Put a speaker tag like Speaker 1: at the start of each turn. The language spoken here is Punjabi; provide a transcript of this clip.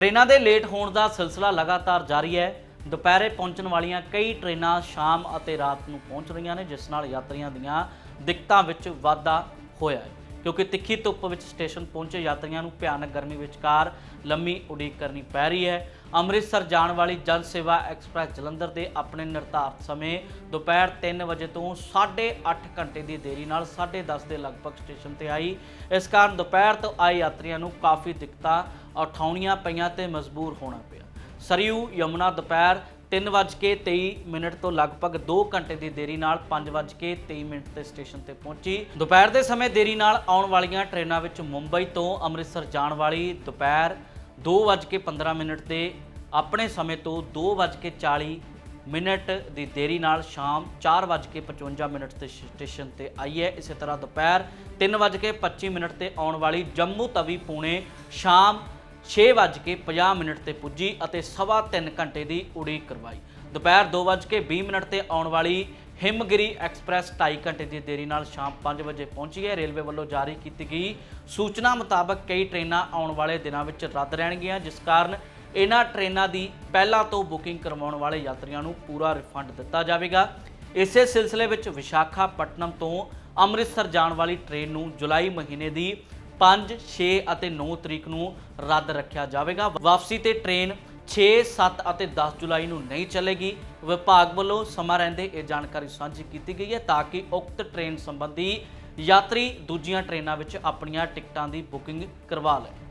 Speaker 1: ਟ੍ਰੇਨਾਂ ਦੇ ਲੇਟ ਹੋਣ ਦਾ ਸਿਲਸਿਲਾ ਲਗਾਤਾਰ ਜਾਰੀ ਹੈ। ਦੁਪਹਿਰੇ ਪਹੁੰਚਣ ਵਾਲੀਆਂ ਕਈ ਟ੍ਰੇਨਾਂ ਸ਼ਾਮ ਅਤੇ ਰਾਤ ਨੂੰ ਪਹੁੰਚ ਰਹੀਆਂ ਨੇ, ਜਿਸ ਨਾਲ ਯਾਤਰੀਆਂ ਦੀਆਂ ਦਿੱਕਤਾਂ ਵਿੱਚ ਵਾਧਾ ਹੋਇਆ ਹੈ। ਕਿਉਂਕਿ ਤਿੱਖੀ ਧੁੱਪ ਵਿੱਚ ਸਟੇਸ਼ਨ ਪਹੁੰਚੇ ਯਾਤਰੀਆਂ ਨੂੰ ਭਿਆਨਕ ਗਰਮੀ ਵਿਚਕਾਰ ਲੰਮੀ ਉਡੀਕ ਕਰਨੀ ਪੈ ਰਹੀ ਹੈ। ਅੰਮ੍ਰਿਤਸਰ ਜਾਣ ਵਾਲੀ ਜਨ ਸੇਵਾ ਐਕਸਪ੍ਰੈਸ ਜਲੰਧਰ ਦੇ ਆਪਣੇ ਨਿਰਧਾਰਤ ਸਮੇਂ ਦੁਪਹਿਰ 3 ਵਜੇ ਤੋਂ 8.5 ਘੰਟੇ ਦੀ ਦੇਰੀ ਨਾਲ 10:30 ਦੇ ਲਗਭਗ ਸਟੇਸ਼ਨ ਤੇ ਆਈ। ਇਸ ਕਾਰਨ ਦੁਪਹਿਰ ਤੋਂ ਆਏ ਯਾਤਰੀਆਂ ਨੂੰ ਕਾਫੀ ਦਿੱਕਤਾਂ ਉਠਾਉਣੀਆਂ ਪਈਆਂ ਤੇ ਮਜਬੂਰ ਹੋਣਾ ਪਿਆ। ਸਰਯੂ, ਯਮੁਨਾ ਦੁਪਹਿਰ 3:23 ਮਿੰਟ ਤੋਂ ਲਗਭਗ 2 ਘੰਟੇ ਦੀ ਦੇਰੀ ਨਾਲ 5:23 ਮਿੰਟ ਤੇ ਸਟੇਸ਼ਨ ਤੇ ਪਹੁੰਚੀ। ਦੁਪਹਿਰ ਦੇ ਸਮੇਂ ਦੇਰੀ ਨਾਲ ਆਉਣ ਵਾਲੀਆਂ ਟ੍ਰੇਨਾਂ ਵਿੱਚ ਮੁੰਬਈ ਤੋਂ ਅੰਮ੍ਰਿਤਸਰ ਜਾਣ ਵਾਲੀ ਦੁਪਹਿਰ 2:15 ਮਿੰਟ ਤੇ ਆਪਣੇ ਸਮੇਂ ਤੋਂ 2:40 ਮਿੰਟ ਦੀ ਦੇਰੀ ਨਾਲ ਸ਼ਾਮ 4:55 ਮਿੰਟ ਤੇ ਸਟੇਸ਼ਨ ਤੇ ਆਈ ਹੈ। ਇਸੇ ਤਰ੍ਹਾਂ ਦੁਪਹਿਰ 3:25 ਮਿੰਟ ਤੇ ਆਉਣ ਵਾਲੀ ਜੰਮੂ ਤਵੀ ਪੁਣੇ ਸ਼ਾਮ 6:50 ਮਿੰਟ ਤੇ ਪੁੱਜੀ ਅਤੇ ਸਵਾ ਤਿੰਨ ਘੰਟੇ ਦੀ ਉਡੀਕ ਕਰਵਾਈ। ਦੁਪਹਿਰ 2:20 ਮਿੰਟ ਤੇ ਆਉਣ ਵਾਲੀ ਹਿਮਗਿਰੀ ਐਕਸਪ੍ਰੈਸ 2.5 ਘੰਟੇ ਦੀ ਦੇਰੀ ਨਾਲ ਸ਼ਾਮ 5 ਵਜੇ ਪਹੁੰਚੀ ਹੈ। ਰੇਲਵੇ ਵੱਲੋਂ ਜਾਰੀ ਕੀਤੀ ਗਈ ਸੂਚਨਾ ਮੁਤਾਬਕ ਕਈ ਟ੍ਰੇਨਾਂ ਆਉਣ ਵਾਲੇ ਦਿਨਾਂ ਵਿੱਚ ਰੱਦ ਰਹਿਣਗੀਆਂ, ਜਿਸ ਕਾਰਨ ਇਹਨਾਂ ਟ੍ਰੇਨਾਂ ਦੀ ਪਹਿਲਾਂ ਤੋਂ ਬੁਕਿੰਗ ਕਰਵਾਉਣ ਵਾਲੇ ਯਾਤਰੀਆਂ ਨੂੰ ਪੂਰਾ ਰਿਫੰਡ ਦਿੱਤਾ ਜਾਵੇਗਾ। ਇਸੇ ਸਿਲਸਿਲੇ ਵਿੱਚ ਵਿਸ਼ਾਖਾਪਟਨਮ ਤੋਂ ਅੰਮ੍ਰਿਤਸਰ ਜਾਣ ਵਾਲੀ ਟ੍ਰੇਨ ਨੂੰ ਜੁਲਾਈ ਮਹੀਨੇ ਦੀ 5, 6 ਅਤੇ 9 ਤਰੀਕ ਨੂੰ ਰੱਦ ਰੱਖਿਆ ਜਾਵੇਗਾ। ਵਾਪਸੀ ਤੇ ਟ੍ਰੇਨ 6, 7 ਅਤੇ 10 ਜੁਲਾਈ ਨੂੰ ਨਹੀਂ ਚੱਲੇਗੀ। ਵਿਭਾਗ ਵੱਲੋਂ ਸਮਾਂ ਰਹਿੰਦੇ ਇਹ ਜਾਣਕਾਰੀ ਸਾਂਝੀ ਕੀਤੀ ਗਈ ਹੈ ਤਾਂ ਕਿ ਉਕਤ ਟ੍ਰੇਨ ਸੰਬੰਧੀ ਯਾਤਰੀ ਦੂਜੀਆਂ ਟ੍ਰੇਨਾਂ ਵਿੱਚ ਆਪਣੀਆਂ ਟਿਕਟਾਂ ਦੀ ਬੁਕਿੰਗ ਕਰਵਾ ਲੈਣ